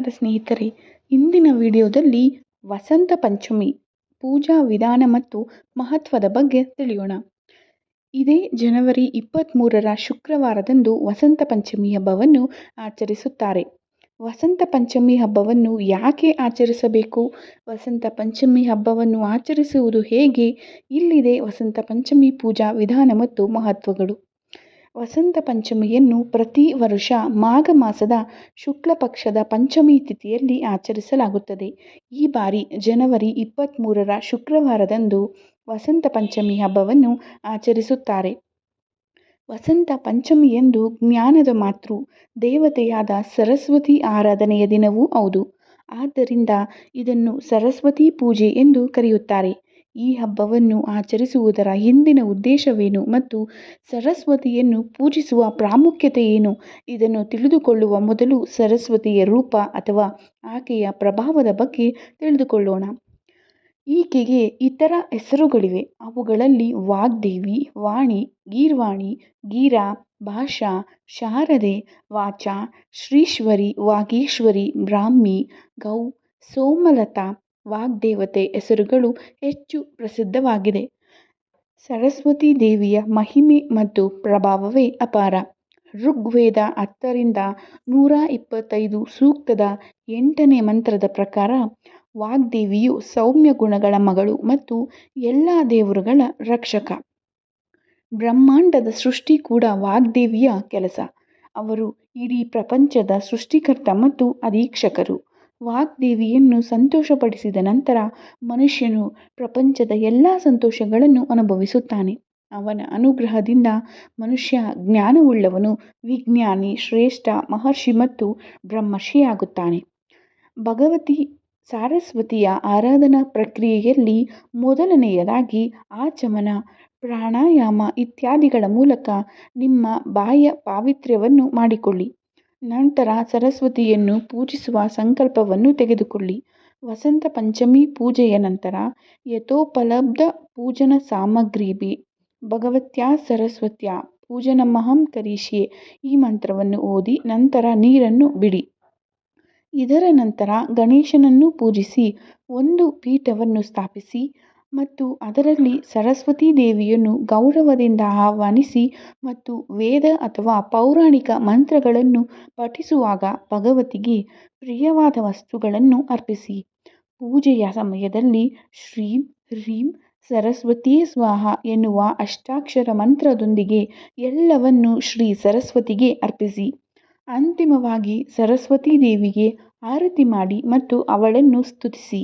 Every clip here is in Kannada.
ನಮಸ್ಕಾರ ಸ್ನೇಹಿತರೆ, ಇಂದಿನ ವಿಡಿಯೋದಲ್ಲಿ ವಸಂತ ಪಂಚಮಿ, ಪೂಜಾ ವಿಧಾನ ಮತ್ತು ಮಹತ್ವದ ಬಗ್ಗೆ ತಿಳಿಯೋಣ. ಇದೇ ಜನವರಿ ಇಪ್ಪತ್ತ್ಮೂರರ ಶುಕ್ರವಾರದಂದು ವಸಂತ ಪಂಚಮಿ ಹಬ್ಬವನ್ನು ಆಚರಿಸುತ್ತಾರೆ. ವಸಂತ ಪಂಚಮಿ ಹಬ್ಬವನ್ನು ಯಾಕೆ ಆಚರಿಸಬೇಕು? ವಸಂತ ಪಂಚಮಿ ಹಬ್ಬವನ್ನು ಆಚರಿಸುವುದು ಹೇಗೆ? ಇಲ್ಲಿದೆ ವಸಂತ ಪಂಚಮಿ ಪೂಜಾ ವಿಧಾನ ಮತ್ತು ಮಹತ್ವಗಳು. ವಸಂತ ಪಂಚಮಿಯನ್ನು ಪ್ರತಿ ವರ್ಷ ಮಾಘ ಮಾಸದ ಶುಕ್ಲ ಪಕ್ಷದ ಪಂಚಮಿ ತಿಥಿಯಲ್ಲಿ ಆಚರಿಸಲಾಗುತ್ತದೆ. ಈ ಬಾರಿ ಜನವರಿ ಇಪ್ಪತ್ತ್ಮೂರರ ಶುಕ್ರವಾರದಂದು ವಸಂತ ಪಂಚಮಿ ಹಬ್ಬವನ್ನು ಆಚರಿಸುತ್ತಾರೆ. ವಸಂತ ಪಂಚಮಿಯಂದು ಜ್ಞಾನದ ಮಾತೃ, ದೇವತೆಯಾದ ಸರಸ್ವತಿ ಆರಾಧನೆಯ ದಿನವೂ ಹೌದು. ಆದ್ದರಿಂದ ಇದನ್ನು ಸರಸ್ವತಿ ಪೂಜೆ ಎಂದು ಕರೆಯುತ್ತಾರೆ. ಈ ಹಬ್ಬವನ್ನು ಆಚರಿಸುವುದರ ಹಿಂದಿನ ಉದ್ದೇಶವೇನು ಮತ್ತು ಸರಸ್ವತಿಯನ್ನು ಪೂಜಿಸುವ ಪ್ರಾಮುಖ್ಯತೆ ಏನು? ಇದನ್ನು ತಿಳಿದುಕೊಳ್ಳುವ ಮೊದಲು ಸರಸ್ವತಿಯ ರೂಪ ಅಥವಾ ಆಕೆಯ ಪ್ರಭಾವದ ಬಗ್ಗೆ ತಿಳಿದುಕೊಳ್ಳೋಣ. ಈಕೆಗೆ ಇತರ ಹೆಸರುಗಳಿವೆ. ಅವುಗಳಲ್ಲಿ ವಾಗ್ದೇವಿ, ವಾಣಿ, ಗೀರ್ವಾಣಿ, ಗೀರಾ, ಭಾಷಾ, ಶಾರದೆ, ವಾಚಾ, ಶ್ರೀಶ್ವರಿ, ವಾಗೀಶ್ವರಿ, ಬ್ರಾಹ್ಮಿ, ಗೌ, ಸೋಮಲತಾ ವಾಗ್ದೇವತೆ ಹೆಸರುಗಳು ಹೆಚ್ಚು ಪ್ರಸಿದ್ಧವಾಗಿದೆ. ಸರಸ್ವತಿ ದೇವಿಯ ಮಹಿಮೆ ಮತ್ತು ಪ್ರಭಾವವೇ ಅಪಾರ. ಋಗ್ವೇದ ಹತ್ತರಿಂದ ನೂರ ಇಪ್ಪತ್ತೈದು ಸೂಕ್ತದ ಎಂಟನೇ ಮಂತ್ರದ ಪ್ರಕಾರ ವಾಗ್ದೇವಿಯು ಸೌಮ್ಯ ಗುಣಗಳ ಮಗಳು ಮತ್ತು ಎಲ್ಲ ದೇವರುಗಳ ರಕ್ಷಕ. ಬ್ರಹ್ಮಾಂಡದ ಸೃಷ್ಟಿ ಕೂಡ ವಾಗ್ದೇವಿಯ ಕೆಲಸ. ಅವರು ಇಡೀ ಪ್ರಪಂಚದ ಸೃಷ್ಟಿಕರ್ತ ಮತ್ತು ಅಧೀಕ್ಷಕರು. ವಾಗ್ದೇವಿಯನ್ನು ಸಂತೋಷಪಡಿಸಿದ ನಂತರ ಮನುಷ್ಯನು ಪ್ರಪಂಚದ ಎಲ್ಲ ಸಂತೋಷಗಳನ್ನು ಅನುಭವಿಸುತ್ತಾನೆ. ಅವನ ಅನುಗ್ರಹದಿಂದ ಮನುಷ್ಯ ಜ್ಞಾನವುಳ್ಳವನು, ವಿಜ್ಞಾನಿ, ಶ್ರೇಷ್ಠ, ಮಹರ್ಷಿ ಮತ್ತು ಬ್ರಹ್ಮರ್ಷಿಯಾಗುತ್ತಾನೆ. ಭಗವತಿ ಸರಸ್ವತಿಯ ಆರಾಧನಾ ಪ್ರಕ್ರಿಯೆಯಲ್ಲಿ ಮೊದಲನೆಯದಾಗಿ ಆಚಮನ, ಪ್ರಾಣಾಯಾಮ ಇತ್ಯಾದಿಗಳ ಮೂಲಕ ನಿಮ್ಮ ಬಾಹ್ಯ ಪಾವಿತ್ರ್ಯವನ್ನು ಮಾಡಿಕೊಳ್ಳಿ. ನಂತರ ಸರಸ್ವತಿಯನ್ನು ಪೂಜಿಸುವ ಸಂಕಲ್ಪವನ್ನು ತೆಗೆದುಕೊಳ್ಳಿ. ವಸಂತ ಪಂಚಮಿ ಪೂಜೆಯ ನಂತರ ಯಥೋಪಲಬ್ಧ ಪೂಜನ ಸಾಮಗ್ರಿಬಿ ಭಗವತ್ಯಾ ಸರಸ್ವತ್ಯಾ, ಪೂಜನಮಹಂ ಕರಿಷ್ಯೆ ಈ ಮಂತ್ರವನ್ನು ಓದಿ ನಂತರ ನೀರನ್ನು ಬಿಡಿ. ಇದರ ನಂತರ ಗಣೇಶನನ್ನು ಪೂಜಿಸಿ, ಒಂದು ಪೀಠವನ್ನು ಸ್ಥಾಪಿಸಿ ಮತ್ತು ಅದರಲ್ಲಿ ಸರಸ್ವತಿ ದೇವಿಯನ್ನು ಗೌರವದಿಂದ ಆಹ್ವಾನಿಸಿ ಮತ್ತು ವೇದ ಅಥವಾ ಪೌರಾಣಿಕ ಮಂತ್ರಗಳನ್ನು ಪಠಿಸುವಾಗ ಭಗವತಿಗೆ ಪ್ರಿಯವಾದ ವಸ್ತುಗಳನ್ನು ಅರ್ಪಿಸಿ. ಪೂಜೆಯ ಸಮಯದಲ್ಲಿ ಶ್ರೀಂ ಹ್ರೀಂ ಸರಸ್ವತಿ ಸ್ವಾಹ ಎನ್ನುವ ಅಷ್ಟಾಕ್ಷರ ಮಂತ್ರದೊಂದಿಗೆ ಎಲ್ಲವನ್ನೂ ಶ್ರೀ ಸರಸ್ವತಿಗೆ ಅರ್ಪಿಸಿ. ಅಂತಿಮವಾಗಿ ಸರಸ್ವತಿ ದೇವಿಗೆ ಆರತಿ ಮಾಡಿ ಮತ್ತು ಅವಳನ್ನು ಸ್ತುತಿಸಿ.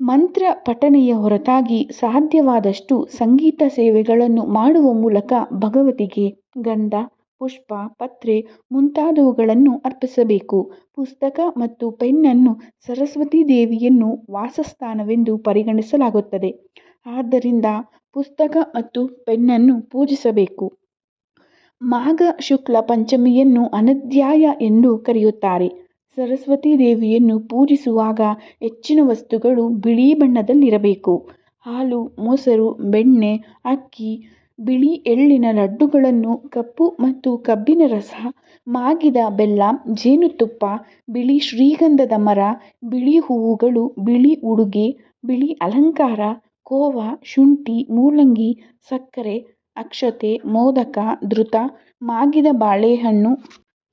ಮಂತ್ರ ಪಠಣೆಯ ಹೊರತಾಗಿ ಸಾಧ್ಯವಾದಷ್ಟು ಸಂಗೀತ ಸೇವೆಗಳನ್ನು ಮಾಡುವ ಮೂಲಕ ಭಗವತಿಗೆ ಗಂಧ, ಪುಷ್ಪ, ಪತ್ರೆ ಮುಂತಾದವುಗಳನ್ನು ಅರ್ಪಿಸಬೇಕು. ಪುಸ್ತಕ ಮತ್ತು ಪೆನ್ನನ್ನು ಸರಸ್ವತಿ ದೇವಿಯನ್ನು ವಾಸಸ್ಥಾನವೆಂದು ಪರಿಗಣಿಸಲಾಗುತ್ತದೆ. ಆದ್ದರಿಂದ ಪುಸ್ತಕ ಮತ್ತು ಪೆನ್ನನ್ನು ಪೂಜಿಸಬೇಕು. ಮಾಘ ಶುಕ್ಲ ಪಂಚಮಿಯನ್ನು ಅನಧ್ಯಾಯ ಎಂದು ಕರೆಯುತ್ತಾರೆ. ಸರಸ್ವತಿ ದೇವಿಯನ್ನು ಪೂಜಿಸುವಾಗ ಹೆಚ್ಚಿನ ವಸ್ತುಗಳು ಬಿಳಿ ಬಣ್ಣದಲ್ಲಿರಬೇಕು. ಹಾಲು, ಮೊಸರು, ಬೆಣ್ಣೆ, ಅಕ್ಕಿ, ಬಿಳಿ ಎಳ್ಳಿನ ಲಡ್ಡುಗಳನ್ನು, ಕಪ್ಪು ಮತ್ತು ಕಬ್ಬಿನ ರಸ, ಮಾಗಿದ ಬೆಲ್ಲ, ಜೇನುತುಪ್ಪ, ಬಿಳಿ ಶ್ರೀಗಂಧದ ಮರ, ಬಿಳಿ ಹೂವುಗಳು, ಬಿಳಿ ಉಡುಗೆ, ಬಿಳಿ ಅಲಂಕಾರ, ಕೋವ, ಶುಂಠಿ, ಮೂಲಂಗಿ, ಸಕ್ಕರೆ, ಅಕ್ಷತೆ, ಮೋದಕ, ಧೃತ, ಮಾಗಿದ ಬಾಳೆಹಣ್ಣು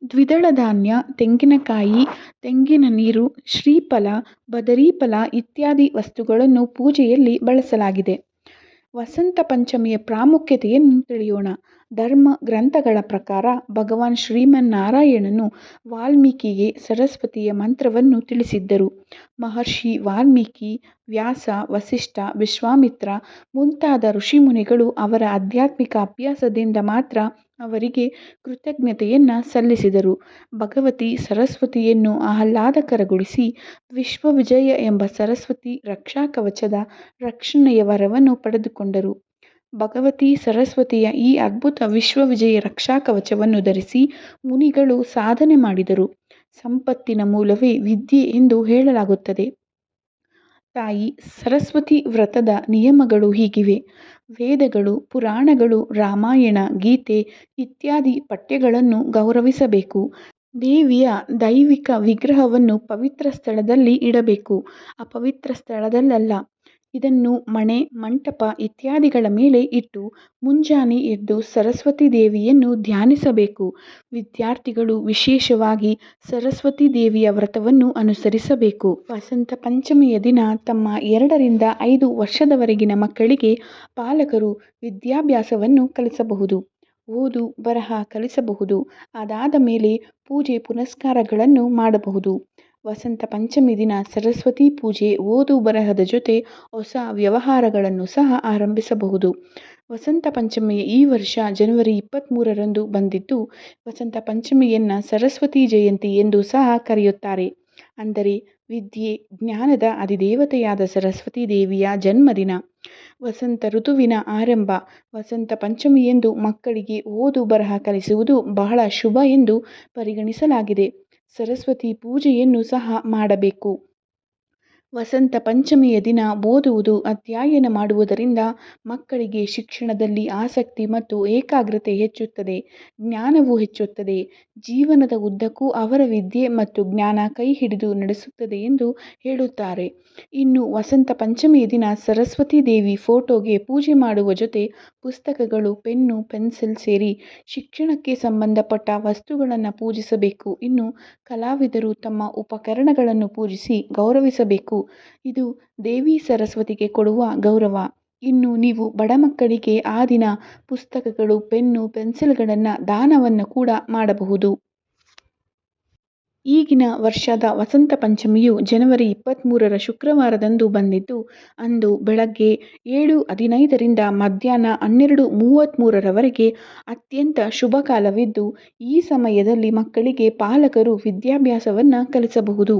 ದ್ವಿದಳ ಧಾನ್ಯ, ತೆಂಗಿನಕಾಯಿ, ತೆಂಗಿನ ನೀರು, ಶ್ರೀಫಲ ಬದರೀಫಲ ಇತ್ಯಾದಿ ವಸ್ತುಗಳನ್ನು ಪೂಜೆಯಲ್ಲಿ ಬಳಸಲಾಗಿದೆ. ವಸಂತ ಪಂಚಮಿಯ ಪ್ರಾಮುಖ್ಯತೆಯನ್ನು ತಿಳಿಯೋಣ. ಧರ್ಮ ಗ್ರಂಥಗಳ ಪ್ರಕಾರ ಭಗವಾನ್ ಶ್ರೀಮನ್ನಾರಾಯಣನು ವಾಲ್ಮೀಕಿಗೆ ಸರಸ್ವತಿಯ ಮಂತ್ರವನ್ನು ತಿಳಿಸಿದ್ದರು. ಮಹರ್ಷಿ ವಾಲ್ಮೀಕಿ, ವ್ಯಾಸ, ವಸಿಷ್ಠ, ವಿಶ್ವಾಮಿತ್ರ ಮುಂತಾದ ಋಷಿಮುನಿಗಳು ಅವರ ಆಧ್ಯಾತ್ಮಿಕ ಅಭ್ಯಾಸದಿಂದ ಮಾತ್ರ ಅವರಿಗೆ ಕೃತಜ್ಞತೆಯನ್ನು ಸಲ್ಲಿಸಿದರು. ಭಗವತಿ ಸರಸ್ವತಿಯನ್ನು ಆಹ್ಲಾದಕರಗೊಳಿಸಿ ವಿಶ್ವವಿಜಯ ಎಂಬ ಸರಸ್ವತಿ ರಕ್ಷಾಕವಚದ ರಕ್ಷಣೆಯ ವರವನ್ನು ಪಡೆದುಕೊಂಡರು. ಭಗವತಿ ಸರಸ್ವತಿಯ ಈ ಅದ್ಭುತ ವಿಶ್ವವಿಜಯ ರಕ್ಷಾಕವಚವನ್ನು ಧರಿಸಿ ಮುನಿಗಳು ಸಾಧನೆ ಮಾಡಿದರು. ಸಂಪತ್ತಿನ ಮೂಲವೇ ವಿದ್ಯೆ ಎಂದು ಹೇಳಲಾಗುತ್ತದೆ. ತಾಯಿ ಸರಸ್ವತಿ ವ್ರತದ ನಿಯಮಗಳು ಹೀಗಿವೆ. ವೇದಗಳು, ಪುರಾಣಗಳು, ರಾಮಾಯಣ, ಗೀತೆ ಇತ್ಯಾದಿ ಪಠ್ಯಗಳನ್ನು ಗೌರವಿಸಬೇಕು. ದೇವಿಯ ದೈವಿಕ ವಿಗ್ರಹವನ್ನು ಪವಿತ್ರ ಸ್ಥಳದಲ್ಲಿ ಇಡಬೇಕು. ಅಪವಿತ್ರ ಸ್ಥಳದಲ್ಲಲ್ಲ ಇದನ್ನು ಮಣೆ, ಮಂಟಪ ಇತ್ಯಾದಿಗಳ ಮೇಲೆ ಇಟ್ಟು ಮುಂಜಾನೆ ಎದ್ದು ಸರಸ್ವತಿ ದೇವಿಯನ್ನು ಧ್ಯಾನಿಸಬೇಕು. ವಿದ್ಯಾರ್ಥಿಗಳು ವಿಶೇಷವಾಗಿ ಸರಸ್ವತಿ ದೇವಿಯ ವ್ರತವನ್ನು ಅನುಸರಿಸಬೇಕು. ವಸಂತ ಪಂಚಮಿಯ ದಿನ ತಮ್ಮ ಎರಡರಿಂದ ಐದು ವರ್ಷದವರೆಗಿನ ಮಕ್ಕಳಿಗೆ ಪಾಲಕರು ವಿದ್ಯಾಭ್ಯಾಸವನ್ನು ಕಲಿಸಬಹುದು. ಓದು, ಬರಹ ಕಲಿಸಬಹುದು. ಅದಾದ ಮೇಲೆ ಪೂಜೆ ಪುನಸ್ಕಾರಗಳನ್ನು ಮಾಡಬಹುದು. ವಸಂತ ಪಂಚಮಿ ದಿನ ಸರಸ್ವತಿ ಪೂಜೆ ಓದು ಬರಹದ ಜೊತೆ ಹೊಸ ವ್ಯವಹಾರಗಳನ್ನು ಸಹ ಆರಂಭಿಸಬಹುದು. ವಸಂತ ಪಂಚಮಿಯ ಈ ವರ್ಷ ಜನವರಿ ಇಪ್ಪತ್ತ್ಮೂರರಂದು ಬಂದಿದ್ದು, ವಸಂತ ಪಂಚಮಿಯನ್ನು ಸರಸ್ವತಿ ಜಯಂತಿ ಎಂದು ಸಹ ಕರೆಯುತ್ತಾರೆ. ಅಂದರೆ ವಿದ್ಯೆ, ಜ್ಞಾನದ ಅಧಿದೇವತೆಯಾದ ಸರಸ್ವತಿ ದೇವಿಯ ಜನ್ಮದಿನ. ವಸಂತ ಋತುವಿನ ಆರಂಭ, ವಸಂತ ಪಂಚಮಿಯಂದು ಮಕ್ಕಳಿಗೆ ಓದು ಬರಹ ಕಲಿಸುವುದು ಬಹಳ ಶುಭ ಎಂದು ಪರಿಗಣಿಸಲಾಗಿದೆ. ಸರಸ್ವತಿ ಪೂಜೆಯನ್ನು ಸಹ ಮಾಡಬೇಕು. ವಸಂತ ಪಂಚಮಿಯ ದಿನ ಓದುವುದು, ಅಧ್ಯಯನ ಮಾಡುವುದರಿಂದ ಮಕ್ಕಳಿಗೆ ಶಿಕ್ಷಣದಲ್ಲಿ ಆಸಕ್ತಿ ಮತ್ತು ಏಕಾಗ್ರತೆ ಹೆಚ್ಚುತ್ತದೆ, ಜ್ಞಾನವೂ ಹೆಚ್ಚುತ್ತದೆ. ಜೀವನದ ಉದ್ದಕ್ಕೂ ಅವರ ವಿದ್ಯೆ ಮತ್ತು ಜ್ಞಾನ ಕೈ ಹಿಡಿದು ನಡೆಸುತ್ತದೆ ಎಂದು ಹೇಳುತ್ತಾರೆ. ಇನ್ನು ವಸಂತ ಪಂಚಮಿಯ ದಿನ ಸರಸ್ವತಿ ದೇವಿ ಫೋಟೋಗೆ ಪೂಜೆ ಮಾಡುವ ಜೊತೆ ಪುಸ್ತಕಗಳು, ಪೆನ್ನು, ಪೆನ್ಸಿಲ್ ಸೇರಿ ಶಿಕ್ಷಣಕ್ಕೆ ಸಂಬಂಧಪಟ್ಟ ವಸ್ತುಗಳನ್ನು ಪೂಜಿಸಬೇಕು. ಇನ್ನು ಕಲಾವಿದರು ತಮ್ಮ ಉಪಕರಣಗಳನ್ನು ಪೂಜಿಸಿ ಗೌರವಿಸಬೇಕು. ಇದು ದೇವಿ ಸರಸ್ವತಿಗೆ ಕೊಡುವ ಗೌರವ. ಇನ್ನು ನೀವು ಬಡ ಮಕ್ಕಳಿಗೆ ಆ ದಿನ ಪುಸ್ತಕಗಳು, ಪೆನ್ನು, ಪೆನ್ಸಿಲ್ಗಳನ್ನು ದಾನವನ್ನು ಕೂಡ ಮಾಡಬಹುದು. ಈಗಿನ ವರ್ಷದ ವಸಂತ ಪಂಚಮಿಯು ಜನವರಿ ಇಪ್ಪತ್ತ್ಮೂರರ ಶುಕ್ರವಾರದಂದು ಬಂದಿದ್ದು, ಅಂದು ಬೆಳಗ್ಗೆ ಏಳು ಹದಿನೈದರಿಂದ ಮಧ್ಯಾಹ್ನ ಹನ್ನೆರಡು ಮೂವತ್ತ್ಮೂರರವರೆಗೆ ಅತ್ಯಂತ ಶುಭ ಕಾಲವಿದ್ದು, ಈ ಸಮಯದಲ್ಲಿ ಮಕ್ಕಳಿಗೆ ಪಾಲಕರು ವಿದ್ಯಾಭ್ಯಾಸವನ್ನು ಕಲಿಸಬಹುದು,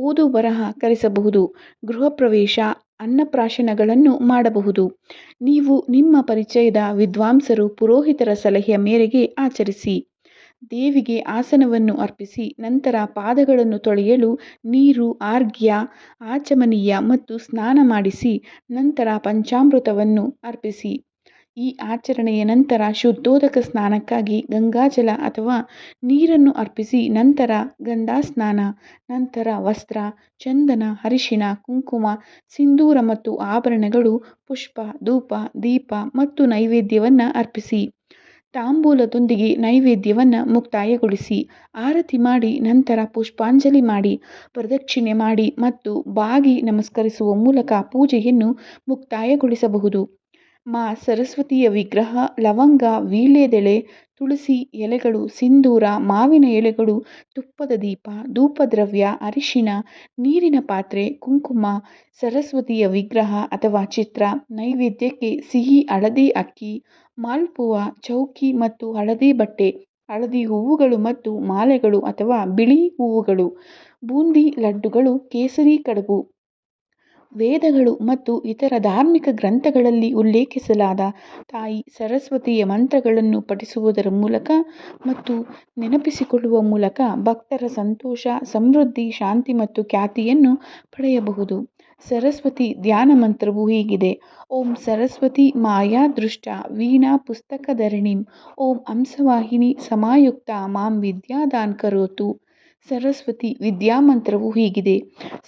ಓದು ಬರಹ ಕಲಿಸಬಹುದು ಗೃಹಪ್ರವೇಶ ಅನ್ನಪ್ರಾಶನಗಳನ್ನು ಮಾಡಬಹುದು. ನೀವು ನಿಮ್ಮ ಪರಿಚಯದ ವಿದ್ವಾಂಸರು ಪುರೋಹಿತರ ಸಲಹೆಯ ಮೇರೆಗೆ ಆಚರಿಸಿ. ದೇವಿಗೆ ಆಸನವನ್ನು ಅರ್ಪಿಸಿ, ನಂತರ ಪಾದಗಳನ್ನು ತೊಳೆಯಲು ನೀರು ಅರ್ಘ್ಯ ಆಚಮನೀಯ ಮತ್ತು ಸ್ನಾನ ಮಾಡಿಸಿ, ನಂತರ ಪಂಚಾಮೃತವನ್ನು ಅರ್ಪಿಸಿ. ಈ ಆಚರಣೆಯ ನಂತರ ಶುದ್ಧೋದಕ ಸ್ನಾನಕ್ಕಾಗಿ ಗಂಗಾಜಲ ಅಥವಾ ನೀರನ್ನು ಅರ್ಪಿಸಿ, ನಂತರ ಗಂಧಾಸ್ನಾನ ನಂತರ ವಸ್ತ್ರ, ಚಂದನ, ಅರಿಶಿಣ, ಕುಂಕುಮ, ಸಿಂಧೂರ ಮತ್ತು ಆಭರಣಗಳು, ಪುಷ್ಪ, ಧೂಪ, ದೀಪ ಮತ್ತು ನೈವೇದ್ಯವನ್ನು ಅರ್ಪಿಸಿ. ತಾಂಬೂಲದೊಂದಿಗೆ ನೈವೇದ್ಯವನ್ನು ಮುಕ್ತಾಯಗೊಳಿಸಿ, ಆರತಿ ಮಾಡಿ, ನಂತರ ಪುಷ್ಪಾಂಜಲಿ ಮಾಡಿ, ಪ್ರದಕ್ಷಿಣೆ ಮಾಡಿ ಮತ್ತು ಬಾಗಿ ನಮಸ್ಕರಿಸುವ ಮೂಲಕ ಪೂಜೆಯನ್ನು ಮುಕ್ತಾಯಗೊಳಿಸಬಹುದು. ಮಾ. ಸರಸ್ವತಿಯ ವಿಗ್ರಹ, ಲವಂಗ, ವೀಳ್ಯದೆಳೆ, ತುಳಸಿ ಎಲೆಗಳು, ಸಿಂಧೂರ, ಮಾವಿನ ಎಲೆಗಳು, ತುಪ್ಪದ ದೀಪ, ಧೂಪದ್ರವ್ಯ ಅರಿಶಿನ ನೀರಿನ ಪಾತ್ರೆ, ಕುಂಕುಮ, ಸರಸ್ವತಿಯ ವಿಗ್ರಹ ಅಥವಾ ಚಿತ್ರ, ನೈವೇದ್ಯಕ್ಕೆ ಸಿಹಿ, ಹಳದಿ, ಅಕ್ಕಿ ಮಾಲ್ಪುವ ಚೌಕಿ ಮತ್ತು ಹಳದಿ ಬಟ್ಟೆ, ಹಳದಿ ಹೂವುಗಳು ಮತ್ತು ಮಾಲೆಗಳು ಅಥವಾ ಬಿಳಿ ಹೂವುಗಳು, ಬೂಂದಿ ಲಡ್ಡುಗಳು, ಕೇಸರಿ ಕಡುಬು, ವೇದಗಳು ಮತ್ತು ಇತರ ಧಾರ್ಮಿಕ ಗ್ರಂಥಗಳಲ್ಲಿ ಉಲ್ಲೇಖಿಸಲಾದ ತಾಯಿ ಸರಸ್ವತಿಯ ಮಂತ್ರಗಳನ್ನು ಪಠಿಸುವುದರ ಮೂಲಕ ಮತ್ತು ನೆನಪಿಸಿಕೊಳ್ಳುವ ಮೂಲಕ ಭಕ್ತರ ಸಂತೋಷ, ಸಮೃದ್ಧಿ, ಶಾಂತಿ ಮತ್ತು ಖ್ಯಾತಿಯನ್ನು ಪಡೆಯಬಹುದು. ಸರಸ್ವತಿ ಧ್ಯಾನ ಮಂತ್ರವು ಹೀಗಿದೆ. ಓಂ ಸರಸ್ವತಿ ಮಾಯಾ ದೃಷ್ಟ ವೀಣಾ ಪುಸ್ತಕಧರಿಣಿಂ. ಓಂ ಹಂಸವಾಹಿನಿ ಸಮಾಯುಕ್ತ ಮಾಂ ವಿದ್ಯಾದಾನ್ ಕರೋತು. ಸರಸ್ವತಿ ವಿದ್ಯಾಮಂತ್ರವು ಹೀಗಿದೆ.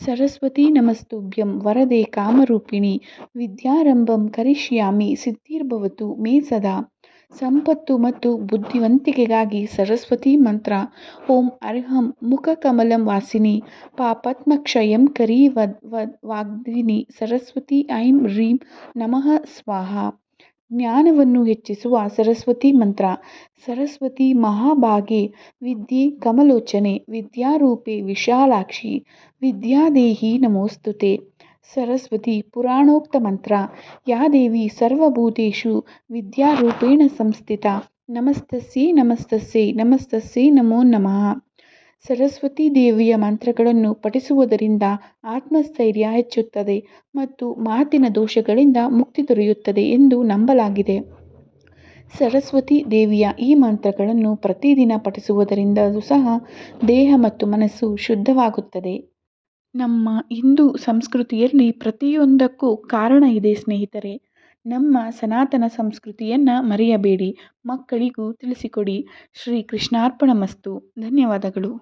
ಸರಸ್ವತಿ ನಮಸ್ತುಭ್ಯಂ ವರದೆ ಕಾಮರೂಪಿಣಿ. ವಿದ್ಯಾರಂಭಂ ಕರಿಷ್ಯಾಮಿ ಸಿದ್ಧಿರ್ಭವತು ಮೇ ಸದಾ. ಸಂಪತ್ತು ಮತ್ತು ಬುದ್ಧಿವಂತಿಕೆಗಾಗಿ ಸರಸ್ವತಿ ಮಂತ್ರ. ಓಂ ಅರ್ಹಂ ಮುಖಕಮಲಂ ವಾಸಿನಿ. ಪಾಪತ್ಮಕ್ಷಯಂ ಕರಿ ವದ್ ವದ್ ವಾಗ್ದಿನಿ. ಸರಸ್ವತಿ ಐಂ ರೀಂ ನಮಃ ಸ್ವಾಹ. ಜ್ಞಾನವನ್ನು ಹೆಚ್ಚಿಸುವ ಸರಸ್ವತಿ ಮಂತ್ರ. ಸರಸ್ವತಿ ಮಹಾಭಾಗೆ ವಿದ್ಯೆ ಕಮಲೋಚನೆ. ವಿದ್ಯಾರೂಪೆ ವಿಶಾಲಾಕ್ಷಿ. ವಿದ್ಯಾದೇಹಿ ನಮೋಸ್ತುತೆ. ಸರಸ್ವತಿ ಪುರಾಣೋಕ್ತ ಮಂತ್ರ, ಯಾ ದೇವಿ ಸರ್ವಭೂತೇಷು ವಿದ್ಯಾರೂಪೇಣ ಸಂಸ್ಥಿತ ನಮಸ್ತಸ್ಸಿ ನಮಸ್ತಸ್ಯೈ ನಮಸ್ತಸ್ಯೈ ನಮೋ ನಮಃ. ಸರಸ್ವತಿ ದೇವಿಯ ಮಂತ್ರಗಳನ್ನು ಪಠಿಸುವುದರಿಂದ ಆತ್ಮಸ್ಥೈರ್ಯ ಹೆಚ್ಚುತ್ತದೆ ಮತ್ತು ಮಾತಿನ ದೋಷಗಳಿಂದ ಮುಕ್ತಿ ದೊರೆಯುತ್ತದೆ ಎಂದು ನಂಬಲಾಗಿದೆ. ಸರಸ್ವತಿ ದೇವಿಯ ಈ ಮಂತ್ರಗಳನ್ನು ಪ್ರತಿದಿನ ಪಠಿಸುವುದರಿಂದಲೂ ಸಹ ದೇಹ ಮತ್ತು ಮನಸ್ಸು ಶುದ್ಧವಾಗುತ್ತದೆ. ನಮ್ಮ ಹಿಂದೂ ಸಂಸ್ಕೃತಿಯಲ್ಲಿ ಪ್ರತಿಯೊಂದಕ್ಕೂ ಕಾರಣ ಇದೆ ಸ್ನೇಹಿತರೆ. ನಮ್ಮ ಸನಾತನ ಸಂಸ್ಕೃತಿಯನ್ನು ಮರೆಯಬೇಡಿ. ಮಕ್ಕಳಿಗೂ ತಿಳಿಸಿಕೊಡಿ. ಶ್ರೀ ಕೃಷ್ಣಾರ್ಪಣಮಸ್ತು. ಧನ್ಯವಾದಗಳು.